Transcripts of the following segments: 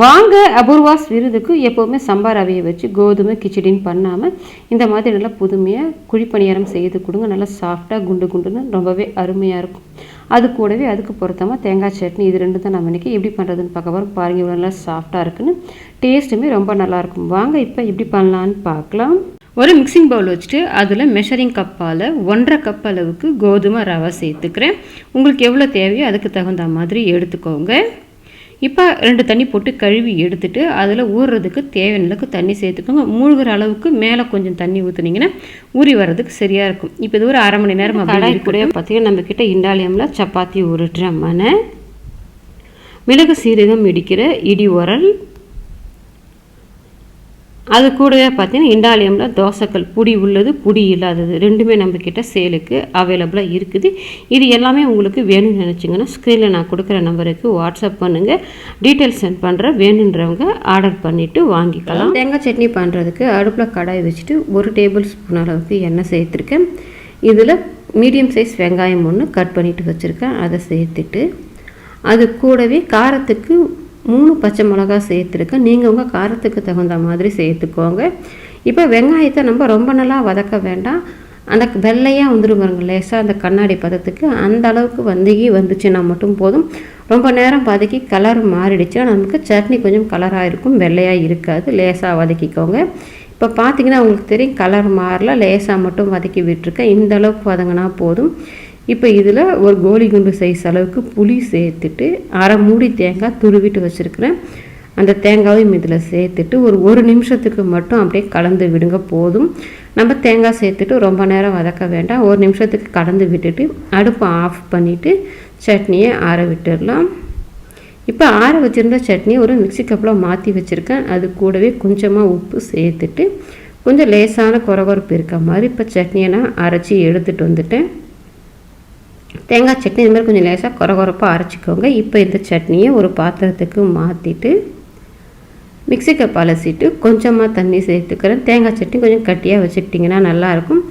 வாங்க அபூர்வாஸ் விருதுக்கு எப்போவுமே சம்பா ரவையை வச்சு கோதுமை கிச்சடின்னு பண்ணாமல் இந்த மாதிரி நல்லா புதுமையாக குழிப்பணியாரம் செய்து கொடுங்க. நல்லா சாஃப்டாக குண்டு குண்டுன்னு ரொம்பவே அருமையாக இருக்கும். அது கூடவே அதுக்கு பொருத்தமாக தேங்காய் சட்னி இது ரெண்டு தான் நம்ம இன்றைக்கி எப்படி பண்ணுறதுன்னு பார்க்க போகிறோம் பாருங்கள் இவ்வளோ நல்லா சாஃப்டாக இருக்குன்னு. டேஸ்ட்டுமே ரொம்ப நல்லாயிருக்கும் வாங்க இப்போ எப்படி பண்ணலான்னு பார்க்கலாம். ஒரு மிக்சிங் பவுல் வச்சுட்டு அதில் மெஷரிங் கப்பால் ஒன்றரை கப் அளவுக்கு கோதுமை ரவை சேர்த்துக்கிறேன். உங்களுக்கு எவ்வளோ தேவையோ அதுக்கு தகுந்த மாதிரி எடுத்துக்கோங்க. இப்போ ரெண்டு தண்ணி போட்டு கழுவி எடுத்துட்டு அதில் ஊறுறதுக்கு தேவையான அளவுக்கு தண்ணி சேர்த்துக்கோங்க. மூழ்கிற அளவுக்கு மேலே கொஞ்சம் தண்ணி ஊற்றுனீங்கன்னா ஊறி வர்றதுக்கு சரியாக இருக்கும். இப்போ இது ஒரு அரை மணி நேரம் கடாய் கூட பார்த்தீங்கன்னா நம்மக்கிட்ட இண்டாலியமில் சப்பாத்தி உருட்டுற மனை மிளகு சீரகம் இடிக்கிற இடி உரல் அது கூடவே பார்த்தீங்கன்னா இண்டாலியமில் தோசைக்கல் புடி உள்ளது புடி இல்லாதது. ரெண்டுமே நம்மக்கிட்ட சேலுக்கு அவைலபிளாக இருக்குது. இது எல்லாமே உங்களுக்கு வேணும்னு நினச்சிங்கன்னா ஸ்க்ரீனில் நான் கொடுக்குற நம்பருக்கு வாட்ஸ்அப் பண்ணுங்கள் டீட்டெயில்ஸ் சென்ட் பண்ணுறேன் வேணுன்றவங்க ஆர்டர் பண்ணிவிட்டு வாங்கிக்கலாம். தேங்காய் சட்னி பண்ணுறதுக்கு அடுப்பில் கடாய் வச்சுட்டு ஒரு டேபிள் ஸ்பூன் அளவுக்கு எண்ணெய் சேர்த்துருக்கேன். இதில் மீடியம் சைஸ் வெங்காயம் ஒன்று கட் பண்ணிவிட்டு வச்சுருக்கேன். அதை சேர்த்துட்டு அது கூடவே காரத்துக்கு மூணு பச்சை மிளகா சேர்த்துருக்கேன் நீங்கள் உங்கள் காரத்துக்கு தகுந்த மாதிரி சேர்த்துக்கோங்க. இப்போ வெங்காயத்தை நம்ம ரொம்ப நல்லா வதக்க வேண்டாம். அந்த வெள்ளையாக வந்துடும் பாருங்க லேசாக அந்த கண்ணாடி பதத்துக்கு. அந்த அளவுக்கு வந்தகி வந்துச்சுன்னா மட்டும் போதும். ரொம்ப நேரம் வதக்கி கலர் மாறிடுச்சுன்னா நமக்கு சட்னி கொஞ்சம் கலராக இருக்கும் வெள்ளையாக இருக்காது. லேசாக வதக்கிக்கோங்க. இப்போ பார்த்தீங்கன்னா உங்களுக்கு தெரியும் கலர் மாறல லேசாக மட்டும் வதக்கி விட்டுருக்கேன். இந்த அளவுக்கு வதங்கினா போதும். இப்போ இதில் ஒரு கோலி குண்டு சைஸ் அளவுக்கு புளி சேர்த்துட்டு அரை மூடி தேங்காய் துருவிட்டு வச்சுருக்கிறேன். அந்த தேங்காயும் இதில் சேர்த்துட்டு ஒரு ஒரு நிமிஷத்துக்கு மட்டும் அப்படியே கலந்து விடுங்க போதும். நம்ம தேங்காய் சேர்த்துட்டு ரொம்ப நேரம் வதக்க வேண்டாம். ஒரு நிமிஷத்துக்கு கலந்து விட்டுட்டு அடுப்பை ஆஃப் பண்ணிவிட்டு சட்னியை ஆற விட்டுடலாம். இப்போ ஆற வச்சுருந்த சட்னி ஒரு மிக்சி கப்பில் மாற்றி வச்சுருக்கேன். அது கூடவே கொஞ்சமாக உப்பு சேர்த்துட்டு கொஞ்சம் லேசான குறகுறப்பு இருக்க மாதிரி இப்போ சட்னியை நான் அரைச்சி எடுத்துகிட்டு வந்துட்டேன். தேங்காய் சட்னி இது மாதிரி கொஞ்சம் லேசாக குறகுறப்பாக அரைச்சிக்கோங்க. இப்போ இந்த சட்னியை ஒரு பாத்திரத்துக்கு மாற்றிட்டு மிக்சி கப் அலசிட்டு கொஞ்சமாக தண்ணி சேர்த்துக்கிறேன். தேங்காய் சட்னி கொஞ்சம் கட்டியாக வச்சுக்கிட்டிங்கன்னா நல்லாயிருக்கும்.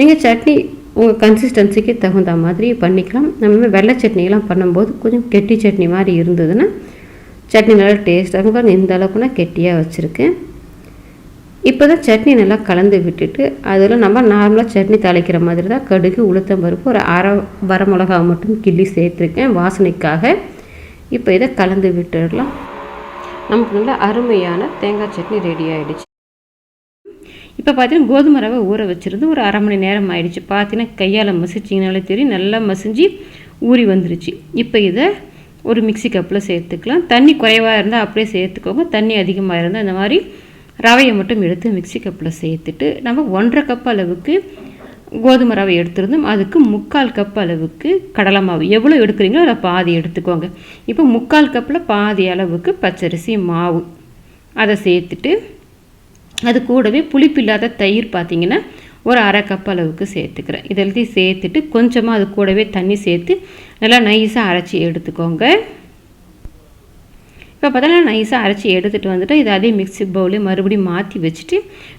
நீங்கள் சட்னி உங்கள் கன்சிஸ்டன்சிக்கு தகுந்த மாதிரி பண்ணிக்கலாம். நம்ம வெள்ளை சட்னியெல்லாம் பண்ணும்போது கொஞ்சம் கெட்டி சட்னி மாதிரி இருந்ததுன்னா சட்னி நல்லா டேஸ்ட்டாக இருக்கும் இந்த அளவுக்குனா கெட்டியாக வச்சுருக்கேன். இப்போ தான் சட்னி நல்லா கலந்து விட்டுட்டு அதில் நம்ம நார்மலாக சட்னி தாளிக்கிற மாதிரி தான் கடுகு உளுத்தம் பருப்பு ஒரு அரை வரமிளகா மட்டும் கிள்ளி சேர்த்துருக்கேன் வாசனைக்காக. இப்போ இதை கலந்து விட்டுடலாம். நமக்கு நல்ல அருமையான தேங்காய் சட்னி ரெடி ஆகிடுச்சு இப்போ பார்த்தீங்கன்னா கோதுமை ரவை ஊற வச்சுருந்து ஒரு அரை மணி நேரம் ஆயிடுச்சு. பார்த்தீங்கன்னா கையால் மசிச்சிங்கனாலே தெரியும் நல்லா மசிஞ்சு ஊறி வந்துருச்சு. இப்போ இதை ஒரு மிக்சி கப்பில் சேர்த்துக்கலாம். தண்ணி குறைவாக இருந்தால் அப்படியே சேர்த்துக்கோங்க. தண்ணி அதிகமாக இருந்தால் இந்த மாதிரி ரவையை மட்டும் எடுத்து மிக்சி கப்பில் சேர்த்துட்டு நம்ம ஒன்றரை கப் அளவுக்கு கோதுமை ரவை எடுத்திருந்தோம். அதுக்கு முக்கால் கப் அளவுக்கு கடலை மாவு. எவ்வளோ எடுக்கிறீங்களோ அதில் பாதி எடுத்துக்கோங்க. இப்போ முக்கால் கப்பில் பாதி அளவுக்கு பச்சரிசி மாவு. அதை சேர்த்துட்டு அது கூடவே புளிப்பில்லாத தயிர் பார்த்திங்கன்னா ஒரு அரை கப் அளவுக்கு சேர்த்துக்கிறேன். இதெல்லாத்தையும் சேர்த்துட்டு கொஞ்சமாக அது கூடவே தண்ணி சேர்த்து நல்லா நைஸாக அரைச்சி எடுத்துக்கோங்க. இப்போ பார்த்தீங்கன்னா நைஸாக அரைச்சி எடுத்துகிட்டு வந்துட்டு இதை அதே மிக்சி பவுலே மறுபடியும் மாற்றி வச்சுட்டு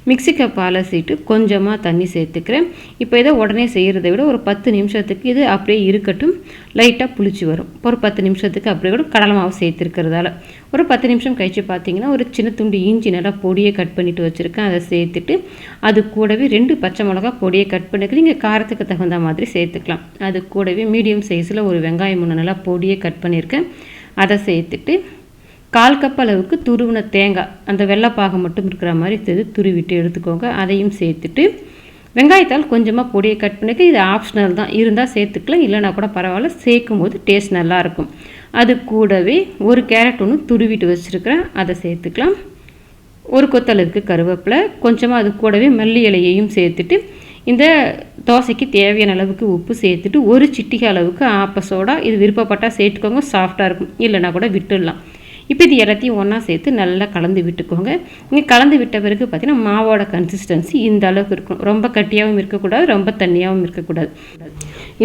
மிக்சி கப் அலசிட்டு கொஞ்சமாக தண்ணி சேர்த்துக்கிறேன். இப்போ இதை உடனே செய்கிறத விட ஒரு பத்து நிமிஷத்துக்கு இது அப்படியே இருக்கட்டும். லைட்டாக புளிச்சு வரும். ஒரு பத்து நிமிஷத்துக்கு அப்படியே கூட கடலை மாவு சேர்த்துருக்கிறதால. ஒரு பத்து நிமிஷம் கழித்து பார்த்தீங்கன்னா ஒரு சின்ன துண்டு இஞ்சி நல்லா பொடியை கட் பண்ணிவிட்டு வச்சுருக்கேன். அதை சேர்த்துட்டு அது கூடவே ரெண்டு பச்சை மிளகா பொடியை கட் பண்ணிட்டு நீங்கள் காரத்துக்கு தகுந்த மாதிரி சேர்த்துக்கலாம். அது கூடவே மீடியம் சைஸில் ஒரு வெங்காயம் ஒன்று நல்லா பொடியை கட் பண்ணியிருக்கேன். அதை சேர்த்துட்டு கால் கப் அளவுக்கு துருவின தேங்காய் அந்த வெள்ளைப்பாகம் மட்டும் இருக்கிற மாதிரி இது துருவிட்டு எடுத்துக்கோங்க. அதையும் சேர்த்துட்டு வெங்காயத்தால் கொஞ்சமாக பொடியை கட் பண்ணிக்க இது ஆப்ஷனல் தான். இருந்தால் சேர்த்துக்கலாம் இல்லைனா கூட பரவாயில்ல. சேர்க்கும் போது டேஸ்ட் நல்லாயிருக்கும் அது கூடவே ஒரு கேரட் ஒன்று துருவிட்டு வச்சுருக்கிறேன். அதை சேர்த்துக்கலாம். ஒரு கொத்தளவுக்கு கருவேப்பிலை. கொஞ்சமாக அது கூடவே மல்லி இலையையும் சேர்த்துட்டு இந்த தோசைக்கு தேவையான அளவுக்கு உப்பு சேர்த்துட்டு ஒரு சிட்டிகை அளவுக்கு ஆப்ப இது விருப்பப்பட்டால் சேர்த்துக்கோங்க. சாஃப்டாக இருக்கும். இல்லைனா கூட விட்டுடலாம். இப்போ இது எல்லாத்தையும் ஒன்றா சேர்த்து நல்லா கலந்து விட்டுக்கோங்க. இங்கே கலந்து விட்ட பிறகு பார்த்திங்கன்னா மாவோட கன்சிஸ்டன்சி இந்த அளவுக்கு இருக்கும். ரொம்ப கட்டியாகவும் இருக்கக்கூடாது ரொம்ப தண்ணியாகவும் இருக்கக்கூடாது.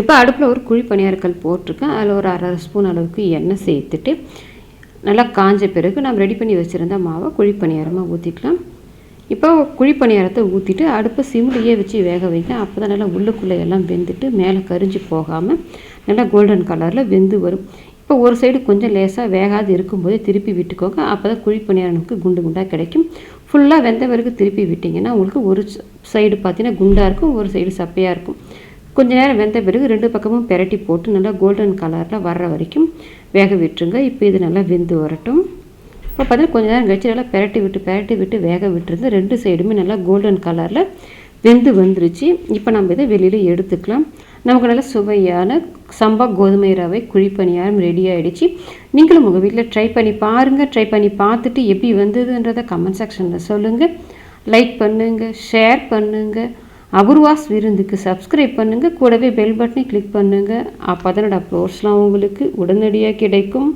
இப்போ அடுப்பில் ஒரு குழி பணியாரக்கல் போட்டிருக்கேன். அதில் ஒரு அரை ஸ்பூன் அளவுக்கு எண்ணெய் சேர்த்துட்டு நல்லா காஞ்ச பிறகு நம்ம ரெடி பண்ணி வச்சுருந்த மாவை குழி பணியாரமாக ஊற்றிக்கலாம் இப்போ குழி பணியாரத்தை ஊற்றிட்டு அடுப்பை சிம்லையே வச்சு வேக வைக்க அப்போ தான் நல்லா உள்ளுக்குள்ளே எல்லாம் வெந்துட்டு மேலே கரிஞ்சு போகாமல் நல்லா கோல்டன் கலரில் வெந்து வரும். இப்போ ஒரு சைடு கொஞ்சம் லேசாக வேகாது இருக்கும்போதே திருப்பி விட்டுக்கோங்க. அப்போ தான் குழி பணியாரம் நமக்கு குண்டு குண்டாக கிடைக்கும். ஃபுல்லாக வெந்த பிறகு திருப்பி விட்டிங்கன்னா உங்களுக்கு ஒரு சைடு பார்த்தீங்கன்னா குண்டாக இருக்கும் ஒரு சைடு சப்பையாக இருக்கும். கொஞ்ச நேரம் வெந்த பிறகு ரெண்டு பக்கமும் பெரட்டி போட்டு நல்லா கோல்டன் கலரில் வர்ற வரைக்கும் வேக விட்டுருங்க. இப்போ இது நல்லா வெந்து வரட்டும். இப்போ பார்த்தீங்கன்னா கொஞ்ச நேரம் கழிச்சு நல்லா பெரட்டி விட்டு பெரட்டி விட்டு வேக விட்டுருந்து ரெண்டு சைடுமே நல்லா கோல்டன் கலரில் வெந்து வந்துருச்சு. இப்போ நம்ம இதை வெளியில் எடுத்துக்கலாம். நமக்கு நல்ல சுவையான சம்பா கோதுமை ரவை குழிப்பணியாரம் ரெடி ஆகிடுச்சு நீங்களும் உங்கள் வீட்டில் ட்ரை பண்ணி பாருங்கள் ட்ரை பண்ணி பார்த்துட்டு எப்படி வந்ததுன்றதை கமெண்ட் செக்ஷனில் சொல்லுங்கள் லைக் பண்ணுங்கள் ஷேர் பண்ணுங்கள் அபூர்வாஸ் விருந்துக்கு சப்ஸ்கிரைப் பண்ணுங்கள் கூடவே பெல் பட்டனை கிளிக் பண்ணுங்கள் அப்போ தான் அப்லோட்ஸ்லாம் உங்களுக்கு உடனடியாக கிடைக்கும்.